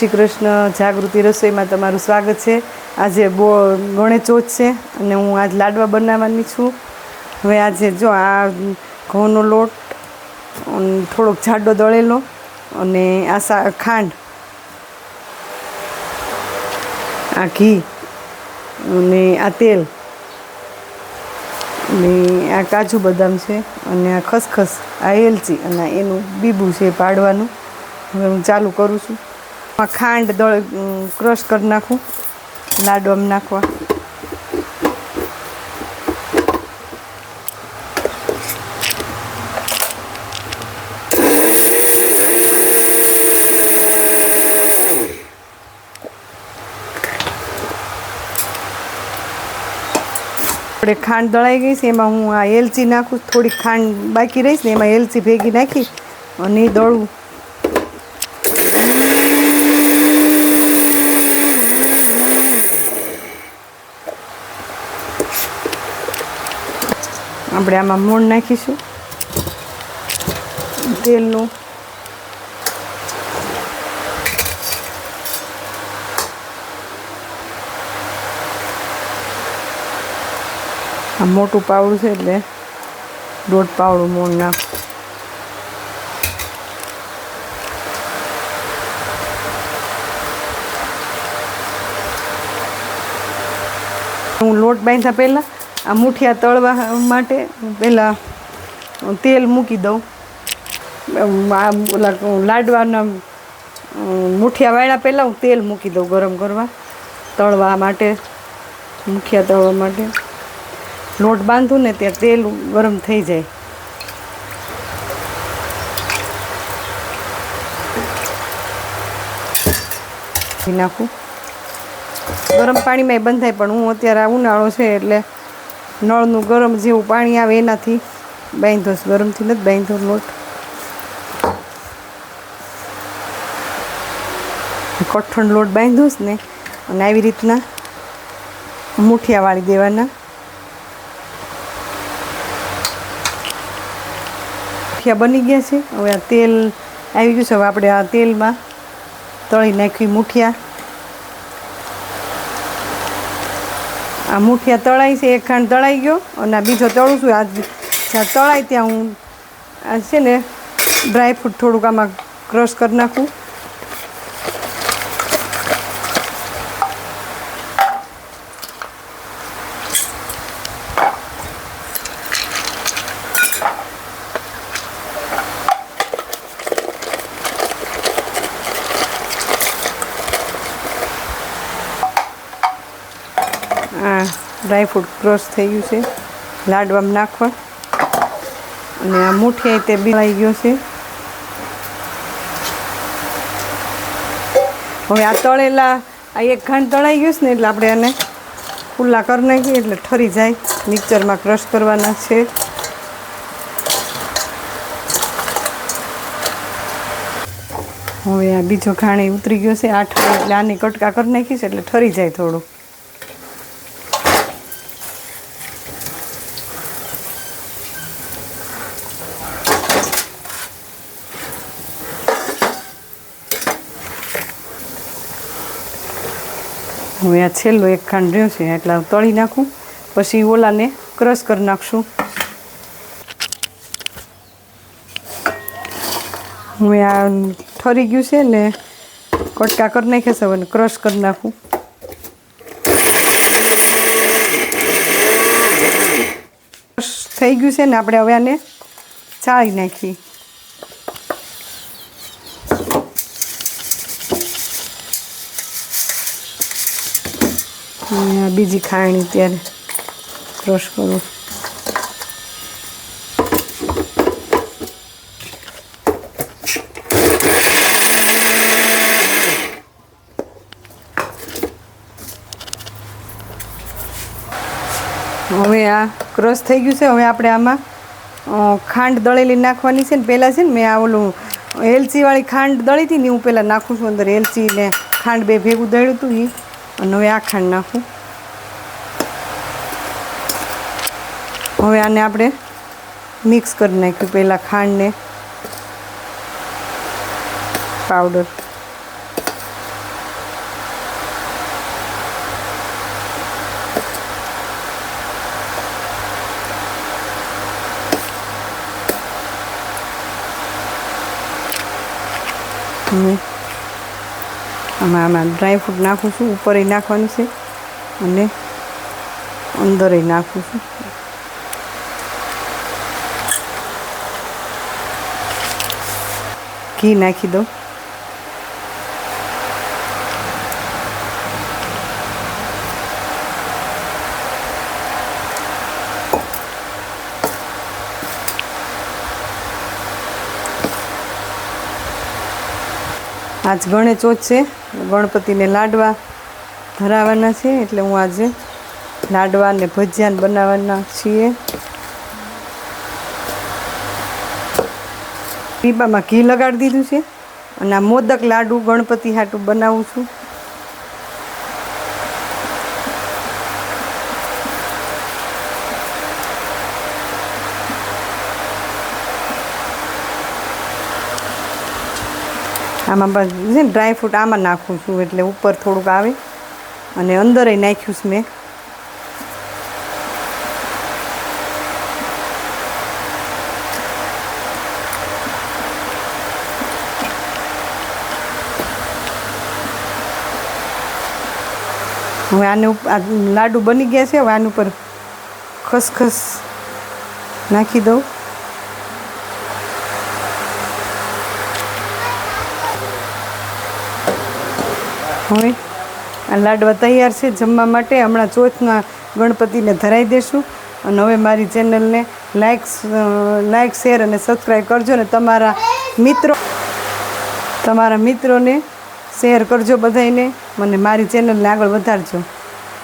શ્રી કૃષ્ણ જાગૃતિ રસોઈમાં તમારું સ્વાગત છે. આજે બો ગણેચોથ છે અને હું આજ લાડવા બનાવવાની છું. હવે આજે જો આ ઘઉંનો લોટ થોડોક જાડો દળેલો અને આ સા, ખાંડ, આ ઘી અને આ તેલ અને આ કાજુ બદામ છે અને આ ખસખસ, આ એલચી અને એનું બીબું છે પાડવાનું. હવે હું ચાલુ કરું છું. ખાંડ દળ ક્રશ કરી નાખું. લાડવામાં નાખવા. આપણે ખાંડ દળાઈ ગઈ છે, એમાં હું આ એલચી નાખું. થોડીક ખાંડ બાકી રહીશ ને, એમાં એલચી ભેગી નાખી અને એ આપણે આમાં મોણ નાખીશું. તેલનું. આ મોટું પાવડું છે એટલે દોઢ પાવડું નાખ. હું લોટ બાંધ્યા પહેલાં આ મુઠિયા તળવા માટે પહેલાં તેલ મૂકી દઉં. આ ઓલા લાડવાના મૂઠિયા વાળ્યા પહેલાં હું તેલ મૂકી દઉં ગરમ કરવા, તળવા માટે, મુઠિયા તળવા માટે. લોટ બાંધું ને ત્યાં તેલ ગરમ થઈ જાય. નાખું. ગરમ પાણીમાં બંધાય, પણ હું અત્યારે ઉનાળો છે એટલે નળનું ગરમ જેવું પાણી આવે એનાથી બાંધો. ગરમથી નથી બાંધો લોટ. કઠણ લોટ બાંધો ને, અને આવી રીતના મુઠિયા વાળી દેવાના. મુઠિયા બની ગયા છે. હવે આ તેલ આવી ગયું છે. હવે આપણે આ તેલમાં તળી નાખી મુઠિયા. આ મુઠિયા તળાઈ છે, એક ખાંડ તળાઈ ગયો અને આ બીજો તળું છું. આ જ્યાં તળાય ત્યાં હું આ છે ને ડ્રાયફ્રૂટ થોડુંક આમાં ક્રશ કરી નાખું આ ડ્રાયફ્રૂટ ક્રશ થઈ ગયું છે. લાડવામાં નાખવા. અને આ મૂઠિયા તે બિલાઈ ગયો છે. હવે આ તળેલા, આ એક ખાંડ તળાઈ ગયું છે ને એટલે આપણે એને ખુલ્લા કરી નાખીએ એટલે ઠરી જાય. મિક્સરમાં ક્રશ કરવાના છે. હવે આ બીજો ખાણી ઉતરી ગયો છે. આઠ એટલે આની કટકા કરી નાખીશ એટલે ઠરી જાય થોડું હવે આ છેલ્લો એક ખાંડ રહ્યો છે, એટલે તળી નાખું, પછી ઓલાને ક્રશ કરી નાખશું. હવે આ ઠરી ગયું છે ને, કટકા કરી નાખ્યા છે, હવે ક્રશ કરી નાખું. થઈ ગયું છે ને, આપણે હવે આને ચાળી નાખીએ. બીજી ખાણી ત્યારે ક્રશ કરું. હવે આ ક્રશ થઈ ગયું છે. હવે આપણે આમાં ખાંડ દળેલી નાખવાની છે ને પહેલાં છે ને મેં આ ઓલું એલચીવાળી ખાંડ દળી હતી ને હું પહેલાં નાખું છું અંદર. એલચી ને ખાંડ બે ભેગું દળ્યું હતું એ અને હવે આ ખાંડ નાખું હવે આને આપણે મિક્સ કરી નાખ્યું, પહેલાં ખાંડને પાવડર Mm-hmm. આમાં આમાં ડ્રાયફ્રૂટ નાખું છું, ઉપર નાખવાનું છે અને અંદરે નાખું છું. ઘી નાખી દઉં. આજ ગણેશ ચોથ છે. ગણપતિને લાડવા ધરાવવાના છે. એટલે હું આજે લાડવા ને ભજીયાને બનાવવાના છીએ. પીપામાં ઘી લગાડી દીધું છે. અને આ મોદક લાડુ ગણપતિ હાટું બનાવું છું. આમાં બસ છે ને ડ્રાયફ્રૂટ આમાં નાખું છું, એટલે ઉપર થોડુંક આવે. અને અંદર નાખ્યું છે મેં. હવે આને લાડુ બની ગયા છે, હવે આની ઉપર ખસખસ નાખી દઉં. હવે આ લાડવા તૈયાર છે જમવા માટે. હમણાં ચોથના ગણપતિને ધરાઈ દેશું. અને હવે મારી ચેનલને લાઈક લાઈક શેર અને સબસ્ક્રાઈબ કરજો ને તમારા મિત્રો, તમારા મિત્રોને શેર કરજો બધાયને. મને મારી ચેનલને આગળ વધારજો.